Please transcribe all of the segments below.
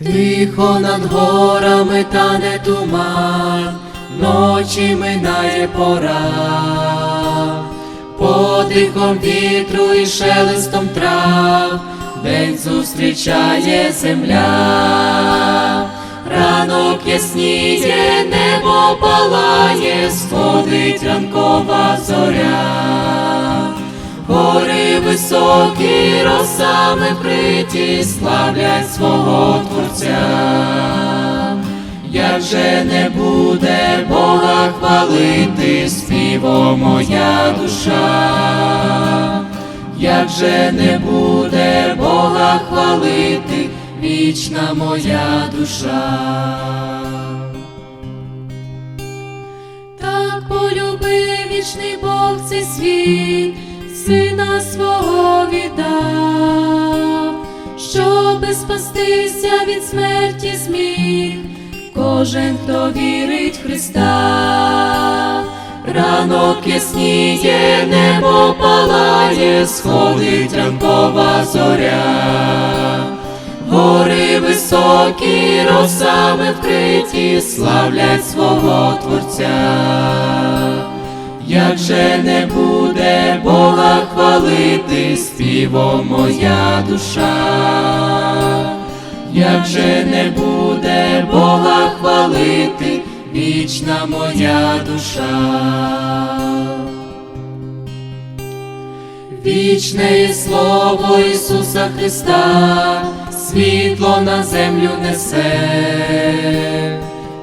Тихо над горами тане туман, ночі минає пора, подихом вітру і шелестом трав, день зустрічає земля, ранок ясніє, небо палає, сходить ранкова зоря. Гори високі, росами вкриті, славлять свого Творця. Як же не буде Бога хвалити, співо моя душа, як же не буде Бога хвалити, вічна моя душа. Так полюбив вічний Бог цей світ, сина свого віддав, щоби спастися від смерті зміг, кожен, хто вірить в Христа. Ранок ясніє, небо палає, сходить ранкова зоря. Гори високі, росами вкриті, славлять свого Творця. Як же не буде Бога хвалити, співо моя душа, як же не буде Бога хвалити, вічна моя душа. Вічне слово Ісуса Христа, світло на землю несе,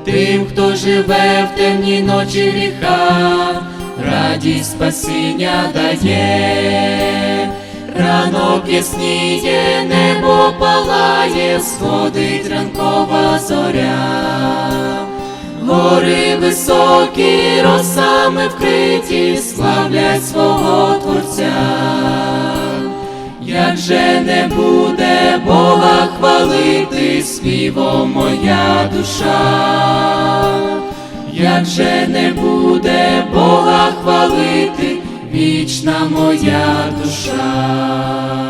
тим, хто живе в темній ночі гріха, радість спасіння дає, ранок ясніє, небо палає, сходить ранкова зоря. Гори високі, росами вкриті, славлять свого Творця. Як же не буде Бога хвалити, співо моя душа, як же не буде Бога хвалити, вічна моя душа.